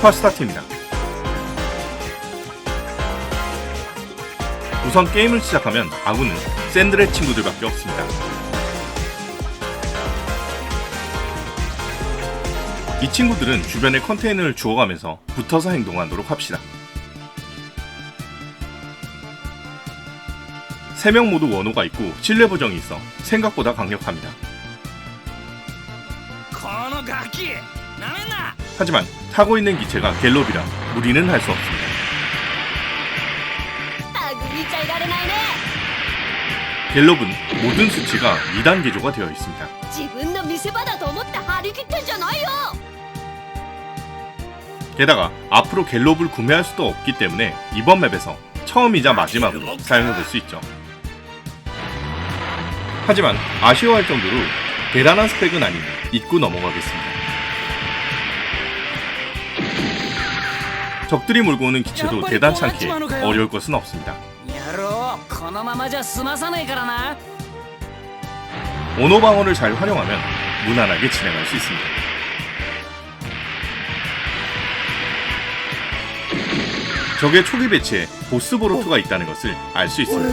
10화 스타트입니다. 우선 게임을 시작하면 아군은 샌들의 친구들밖에 없습니다. 이 친구들은 주변에 컨테이너를 주워가면서 붙어서 행동하도록 합시다. 세명 모두 원호가 있고 신뢰 보정이 있어 생각보다 강력합니다. 하지만 타고 있는 기체가 갤롭이라 무리는 할 수 없습니다. 갤롭은 모든 수치가 2단 계조가 되어 있습니다. 게다가 앞으로 갤롭을 구매할 수도 없기 때문에 이번 맵에서 처음이자 마지막으로 사용해볼 수 있죠. 하지만 아쉬워할 정도로 대단한 스펙은 아니니 잊고 넘어가겠습니다. 적들이 몰고 오는 기체도 대단찮게 어려울 것은 없습니다. 언어 방어를 잘 활용하면 무난하게 진행할 수 있습니다. 적의 초기 배치에 보스 보루토가 있다는 것을 알 수 있습니다.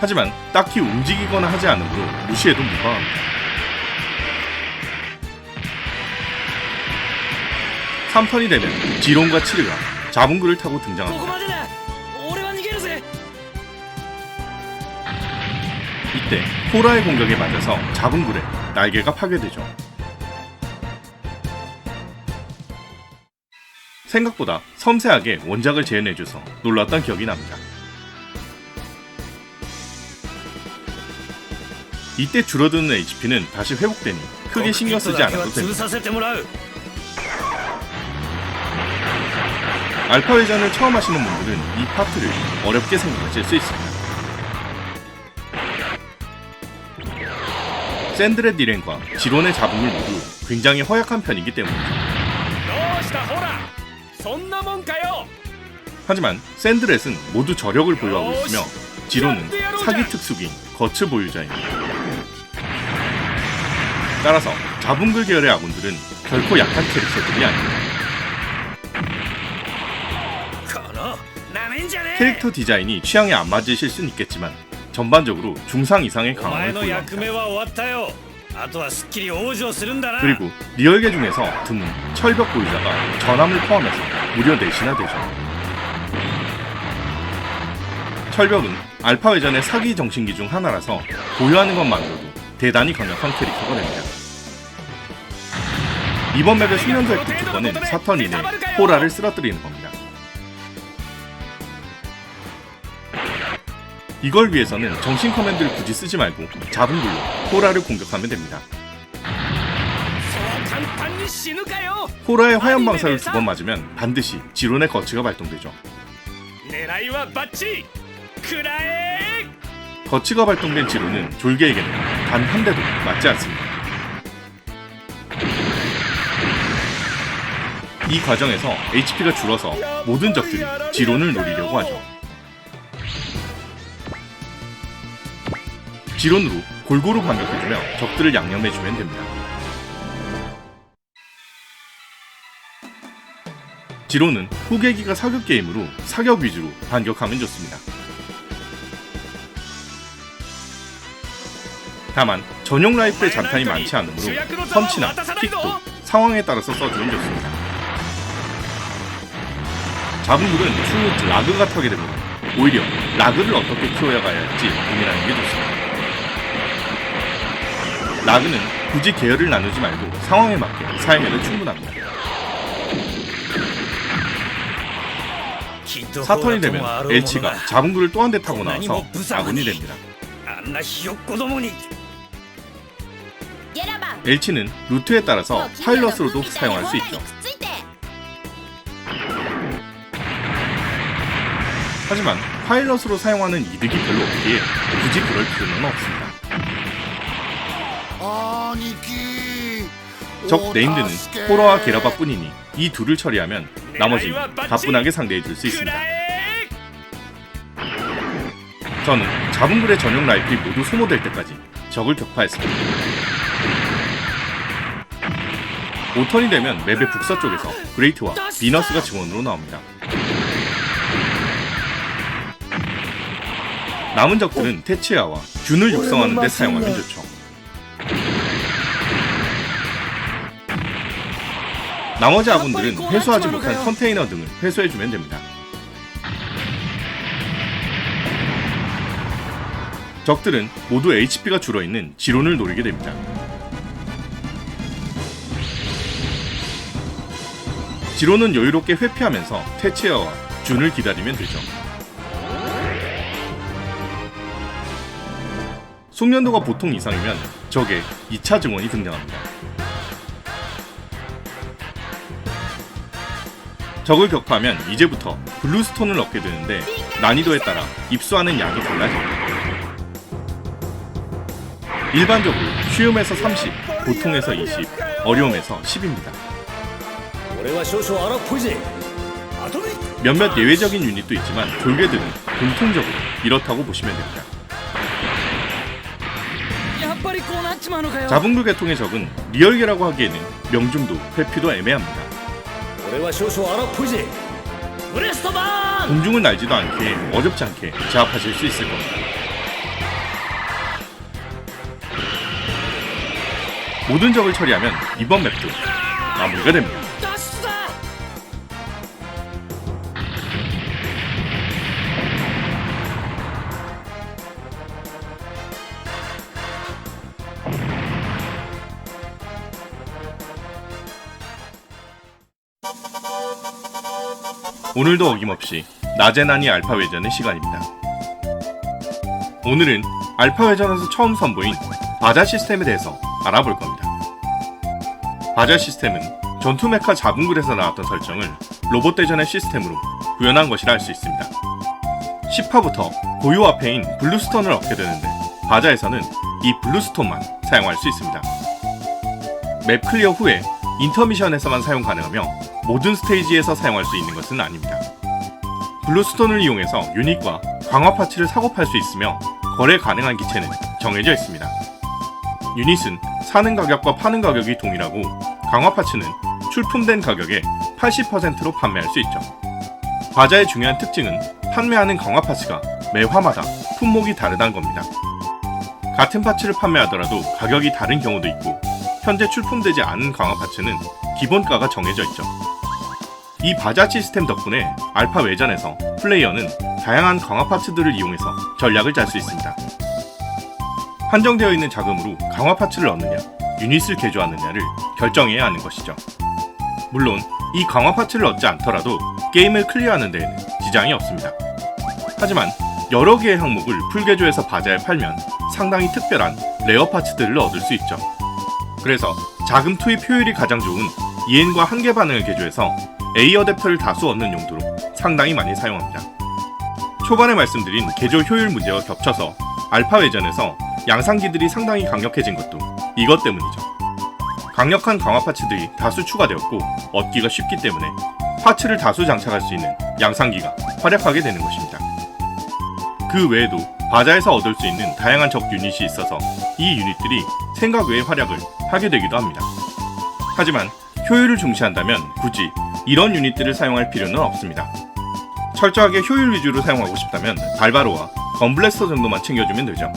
하지만 딱히 움직이거나 하지 않으므로 무시해도 무방합니다. 3편이 되면 지론과 치르가 자분구를 타고 등장합니다. 이때 호라의 공격에 맞아서 자분구의 날개가 파괴되죠. 생각보다 섬세하게 원작을 재현해줘서 놀랐던 기억이 납니다. 이때 줄어드는 HP는 다시 회복되니 크게 신경 쓰지 않아도 됩니다. 알파 회전을 처음 하시는 분들은 이 파트를 어렵게 생각하실 수 있습니다. 샌드레 디렌과 지론의 잡음을 모두 굉장히 허약한 편이기 때문입니다. 하지만 샌드렛은 모두 저력을 보유하고 있으며 지론은 사기 특수기인 거츠 보유자입니다. 따라서 잡음글 계열의 아군들은 결코 약한 캐릭터들이 아닙니다. 캐릭터 디자인이 취향에 안 맞으실 수는 있겠지만 전반적으로 중상 이상의 강함을 보여니다 그리고 리얼계 중에서 드문 철벽 보이자가 전함을 포함해서 무려 4시나 되죠. 철벽은 알파 회전의 사기 정신기 중 하나라서 보유하는 것만으로도 대단히 강력한 캐릭터가 됩니다. 이번 맵의 숙련자의 구축권은 사턴 이내 호라를 쓰러뜨리는 겁니다. 이걸 위해서는 정신 커맨드를 굳이 쓰지 말고 잡은 불로 호라를 공격하면 됩니다. 호라의 화염 방사를 두 번 맞으면 반드시 지론의 거치가 발동되죠. 거치가 발동된 지론은 졸개에게는 단 한 대도 맞지 않습니다. 이 과정에서 HP가 줄어서 모든 적들이 지론을 노리려고 하죠. 지론으로 골고루 반격해주며 적들을 양념해주면 됩니다. 지론은 후계기가 사격 게임으로 사격 위주로 반격하면 좋습니다. 다만 전용 라이플의 잔탄이 많지 않으므로 펀치나 킥도 상황에 따라서 써주면 좋습니다. 잡은 물은 추후 라그가 타게 되면 오히려 라그를 어떻게 키워야 할지 고민하는 게 좋습니다. 라그는 굳이 계열을 나누지 말고 상황에 맞게 사용해도 충분합니다. 사턴이 되면 엘치가 자본구를 또 한 대 타고 나와서 아군이 됩니다. 엘치는 루트에 따라서 파일럿으로도 사용할 수 있죠. 하지만 파일럿으로 사용하는 이득이 별로 없기에 굳이 그럴 필요는 없습니다. 적 네임드는 호러와 게라바뿐이니 이 둘을 처리하면 나머지는 가뿐하게 상대해 줄 수 있습니다. 저는 자분굴의 전용 라이플이 모두 소모될 때까지 적을 격파했습니다. 5턴이 되면 맵의 북서쪽에서 그레이트와 비너스가 지원으로 나옵니다. 남은 적들은 테치아와 균을 육성하는 데 사용하면 좋죠. 나머지 아군들은 회수하지 못한 컨테이너 등을 회수해주면 됩니다. 적들은 모두 HP가 줄어있는 지론을 노리게 됩니다. 지론은 여유롭게 회피하면서 테치아와 준을 기다리면 되죠. 숙련도가 보통 이상이면 적의 2차 증원이 등장합니다. 적을 격파하면 이제부터 블루스톤을 얻게 되는데 난이도에 따라 입수하는 양이 달라집니다. 일반적으로 쉬움에서 30, 보통에서 20, 어려움에서 10입니다. 몇몇 예외적인 유닛도 있지만 졸개들은 공통적으로 이렇다고 보시면 됩니다. 자분극의 통의 적은 리얼계라고 하기에는 명중도 회피도 애매합니다. 俺は少々荒っぽいぜブレストバーン 공중을 날지도 않게 어렵지 않게 제압하실 수 있을 겁니다. 모든 적을 처리하면 이번 맵도 마무리가 됩니다. 오늘도 어김없이 낮에 난이 알파 회전의 시간입니다. 오늘은 알파 회전에서 처음 선보인 바자 시스템에 대해서 알아볼 겁니다. 바자 시스템은 전투 메카 자분글에서 나왔던 설정을 로봇 대전의 시스템으로 구현한 것이라 할 수 있습니다. 10화부터 고유 화폐인 블루스톤을 얻게 되는데 바자에서는 이 블루스톤만 사용할 수 있습니다. 맵 클리어 후에 인터미션에서만 사용 가능하며 모든 스테이지에서 사용할 수 있는 것은 아닙니다. 블루스톤을 이용해서 유닛과 강화 파츠를 사고 팔 수 있으며 거래 가능한 기체는 정해져 있습니다. 유닛은 사는 가격과 파는 가격이 동일하고 강화 파츠는 출품된 가격의 80%로 판매할 수 있죠. 과자의 중요한 특징은 판매하는 강화 파츠가 매 화마다 품목이 다르다는 겁니다. 같은 파츠를 판매하더라도 가격이 다른 경우도 있고 현재 출품되지 않은 강화 파츠는 기본가가 정해져 있죠. 이 바자 시스템 덕분에 알파 외전에서 플레이어는 다양한 강화 파츠들을 이용해서 전략을 짤 수 있습니다. 한정되어 있는 자금으로 강화 파츠를 얻느냐, 유닛을 개조하느냐를 결정해야 하는 것이죠. 물론 이 강화 파츠를 얻지 않더라도 게임을 클리어하는 데에는 지장이 없습니다. 하지만 여러 개의 항목을 풀개조해서 바자에 팔면 상당히 특별한 레어 파츠들을 얻을 수 있죠. 그래서 자금 투입 효율이 가장 좋은 이엔과 한계 반응을 개조해서 A 어댑터를 다수 얻는 용도로 상당히 많이 사용합니다. 초반에 말씀드린 개조 효율 문제와 겹쳐서 알파 외전에서 양상기들이 상당히 강력해진 것도 이것 때문이죠. 강력한 강화 파츠들이 다수 추가되었고 얻기가 쉽기 때문에 파츠를 다수 장착할 수 있는 양상기가 활약하게 되는 것입니다. 그 외에도 바자에서 얻을 수 있는 다양한 적 유닛이 있어서 이 유닛들이 생각 외의 활약을 하게 되기도 합니다. 하지만 효율을 중시한다면 굳이 이런 유닛들을 사용할 필요는 없습니다. 철저하게 효율 위주로 사용하고 싶다면 발바로와 건블래스터 정도만 챙겨주면 되죠.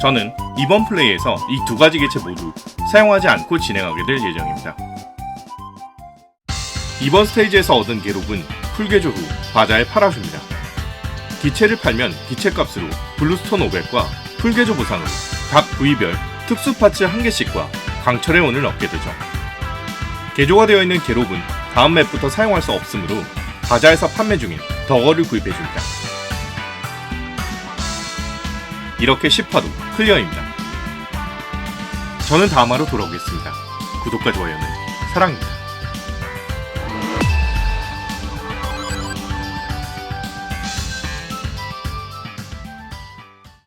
저는 이번 플레이에서 이 두 가지 개체 모두 사용하지 않고 진행하게 될 예정입니다. 이번 스테이지에서 얻은 기록은 풀개조 후 바자에 팔아줍니다. 기체를 팔면 기체 값으로 블루스톤 500과 풀개조 보상으로 각 부위별 특수 파츠 1개씩과 강철의 원을 얻게 되죠. 개조가 되어 있는 게롭은 다음 맵부터 사용할 수 없으므로 바자에서 판매 중인 덕어를 구입해 줍니다. 이렇게 10화도 클리어입니다. 저는 다음 화로 돌아오겠습니다. 구독과 좋아요는 사랑입니다.